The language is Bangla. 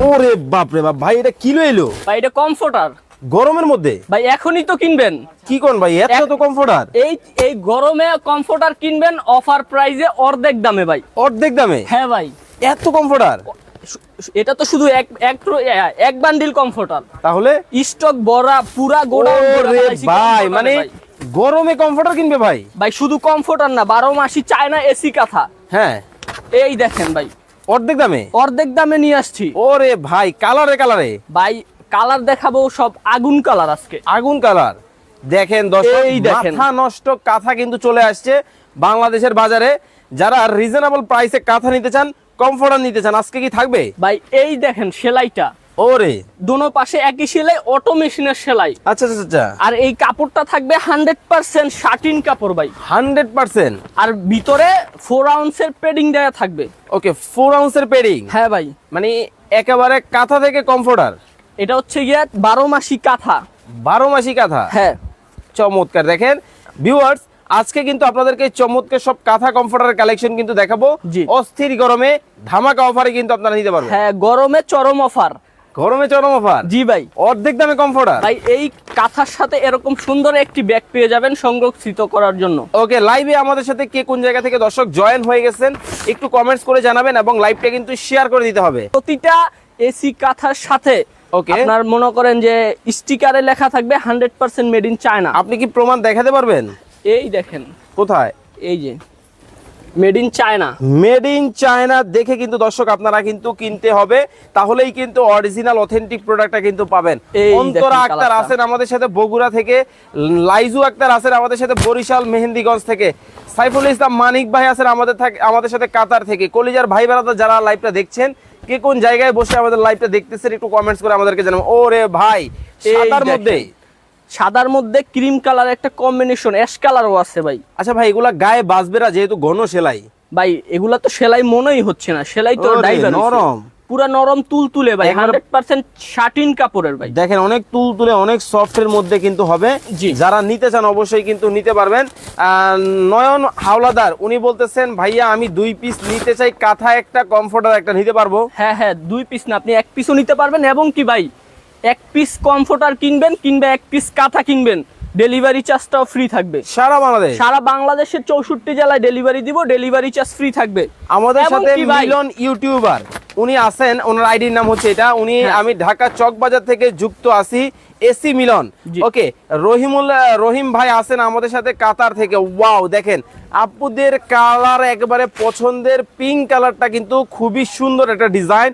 ওরে বাপ রে বাপ ভাই এটা কিলো এলো ভাই এটা কমফোর্টার। গরমের মধ্যে? ভাই এখনই তো কিনবেন। কি কোন ভাই এত তো কমফোর্টার? এই এই গরমে কমফোর্টার কিনবেন অফার প্রাইজে অর্ধেক দামে ভাই। অর্ধেক দামে? হ্যাঁ ভাই। এত কমফোর্টার? এটা তো শুধু এক এক এক বান্ডিল কমফোর্টার। তাহলে? স্টক বড়া পুরা ওরে ভাই মানে গরমে কমফোর্টার কিনবে ভাই? ভাই শুধু কমফোর্টার না বারো মাসি চায়না এসি কাঁথা। হ্যাঁ। এই দেখেন ভাই। অর্ধেক দামে? অর্ধেক দামে নিয়ে আসছি। ওরে ভাই কালারে কালারে। ভাই কালার দেখাবো সব আগুন কালার আজকে। আগুন কালার। দেখেন দর্শক এই দেখেন। মাথা নষ্ট কাঁথা কিন্তু চলে আসছে বাংলাদেশের বাজারে। যারা রিজনেবল প্রাইসে কাঁথা নিতে চান কমফোর্টার নিতে চান আজকে কি থাকবে? ভাই এই দেখেন সেলাইটা। ওরে। দোনো পাশে একই সেলাই অটো মেশিনের সেলাই। আচ্ছা আচ্ছা আচ্ছা। আর এই কাপড়টা থাকবে হান্ড্রেড পার্সেন্ট শার্টিন কাপড় ভাই। হান্ড্রেড পার্সেন্ট আর ভিতরে ফোর আউন্সের পেডিং দেওয়া থাকবে। ওকে ফোর আউন্সের পেডিং হ্যাঁ ভাই। মানে একেবারে কাঁথা থেকে কমফোর্টার এটা হচ্ছে গিয়ে বারো মাসি কাঁথা। বারো মাসি কাঁথা? হ্যাঁ। চমৎকার। দেখেন ভিউয়ার্স আজকে কিন্তু আপনাদেরকে চমৎকার সব কাঁথা কমফোর্টারের কালেকশন কিন্তু দেখাবো। অস্থির গরমে ধামাকা অফারে কিন্তু আপনারা নিতে পারবেন। হ্যাঁ গরমে চরম অফার গরমে চরম অফার? জি ভাই। অর্ধেক দামে কমফোর্টার? ভাই এই কাঁথার সাথে এরকম সুন্দর একটি ব্যাগ পেয়ে যাবেন সংরক্ষিত করার জন্য। ওকে লাইভে আমাদের সাথে কে কোন জায়গা থেকে দর্শক জয়েন হয়ে গেছেন একটু কমেন্টস করে জানাবেন এবং লাইভটা কিন্তু শেয়ার করে দিতে হবে। প্রতিটা এসি কাঁথার সাথে Okay. আপনার মনে করেন যে স্টিকারে লেখা থাকবে hundred percent made in China আপনি কি প্রমাণ দেখাতে পারবেন? এই দেখেন। কোথায়? এই যে। Made in China made in China দেখে কিন্তু দর্শক আপনারা কিন্তু কিনতে হবে। তাহলেই কিন্তু অরিজিনাল অথেন্টিক প্রোডাক্টটা কিন্তু পাবেন। অন্তরা আক্তার আছেন আমাদের সাথে বগুড়া থেকে। লাইজু আক্তার আছেন আমাদের সাথে বরিশাল মেহেন্দিগঞ্জ থেকে। সাইফুল ইসলাম মানিক ভাই আছেন আমাদের থাক- আমাদের সাথে কাতার থেকে। কলিজার ভাই বেড়াতে যারা লাইভটা দেখছেন কে কোন জায়গায় বসে আমাদের লাইভটা দেখতেছেন একটু কমেন্টস করে আমাদেরকে জানাবেন। ওরে ভাই সাদার দেখেন। সাদার মধ্যে ক্রিম কালার একটা কম্বিনেশন অ্যাশ কালারও আছে ভাই। আচ্ছা ভাই এগুলা গায়ে বাজবে না যেহেতু ঘন সেলাই। ভাই এগুলা তো সেলাই মনেই হচ্ছে না। সেলাই তো ডাইভার নরম। পুরা নরম তুল তুলে ভাই হান্ড্রেড পার্সেন্ট শার্টিন কাপড়ের ভাই। দেখেন অনেক তুল তুলে অনেক সফটের মধ্যে কিন্তু হবে। জি। যারা নিতে চান অবশ্যই কিন্তু নিতে পারবেন। আহ, নয়ন হাওলাদার উনি বলতেছেন ভাইয়া আমি দুই পিস নিতে চাই কাঁথা একটা কমফোর্টার একটা নিতে পারব? হ্যাঁ হ্যাঁ দুই পিস না আপনি এক পিসও নিতে পারবেন। এবং কি ভাই এক পিস কমফোর্টার কিনবেন কিংবা এক পিস কাঁথা কিনবেন ডেলিভারি চার্জটাও ফ্রি থাকবে। সারা বাংলাদেশ? সারা বাংলাদেশের চৌষট্টি জেলায় ডেলিভারি দিব ডেলিভারি চার্জ ফ্রি থাকবে। আমাদের সাথে ভাই? মিলন ইউটিউবার উনি আছেন ওনার আইডির নাম হচ্ছে এটা। উনি হ্যাঁ। আমি ঢাকা চক বাজার থেকে যুক্ত আছি এসি মিলন। ওকে রহিমুল রহিম ভাই আছেন আমাদের সাথে কাতার থেকে। ওয়াও দেখেন আপুদের কালার একেবারে পছন্দের পিঙ্ক কালারটা কিন্তু খুবই সুন্দর একটা ডিজাইন